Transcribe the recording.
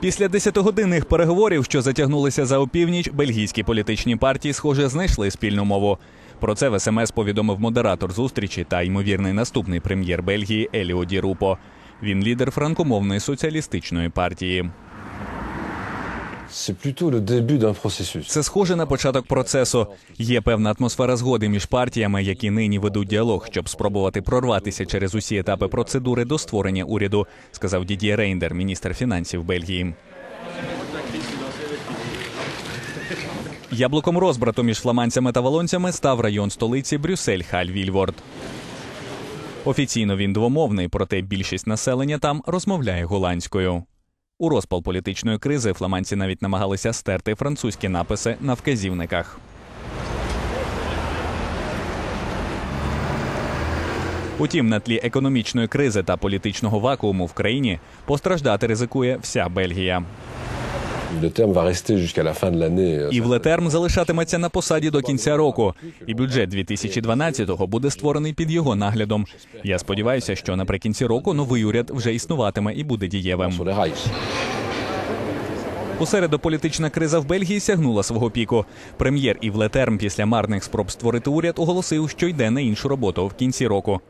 Після десятигодинних переговорів, що затягнулися за опівніч, бельгійські політичні партії, схоже, знайшли спільну мову. Про це в СМС повідомив модератор зустрічі та ймовірний наступний прем'єр Бельгії Еліо Ді Рупо. Він лідер франкомовної соціалістичної партії. Це схоже на початок процесу. Є певна атмосфера згоди між партіями, які нині ведуть діалог, щоб спробувати прорватися через усі етапи процедури до створення уряду, сказав Дід'є Рейндер, міністр фінансів Бельгії. Яблуком розбрату між фламандцями та валонцями став район столиці Брюссель Халь-Вільворд. Офіційно він двомовний, проте більшість населення там розмовляє голландською. У розпал політичної кризи фламандці навіть намагалися стерти французькі написи на вказівниках. Утім, на тлі економічної кризи та політичного вакууму в країні постраждати ризикує вся Бельгія. І Влетерм залишатиметься на посаді до кінця року. І бюджет 2012-го буде створений під його наглядом. Я сподіваюся, що наприкінці року новий уряд вже існуватиме і буде дієвим. У середу політична криза в Бельгії сягнула свого піку. Прем'єр Ів Летерм після марних спроб створити уряд оголосив, що йде на іншу роботу в кінці року.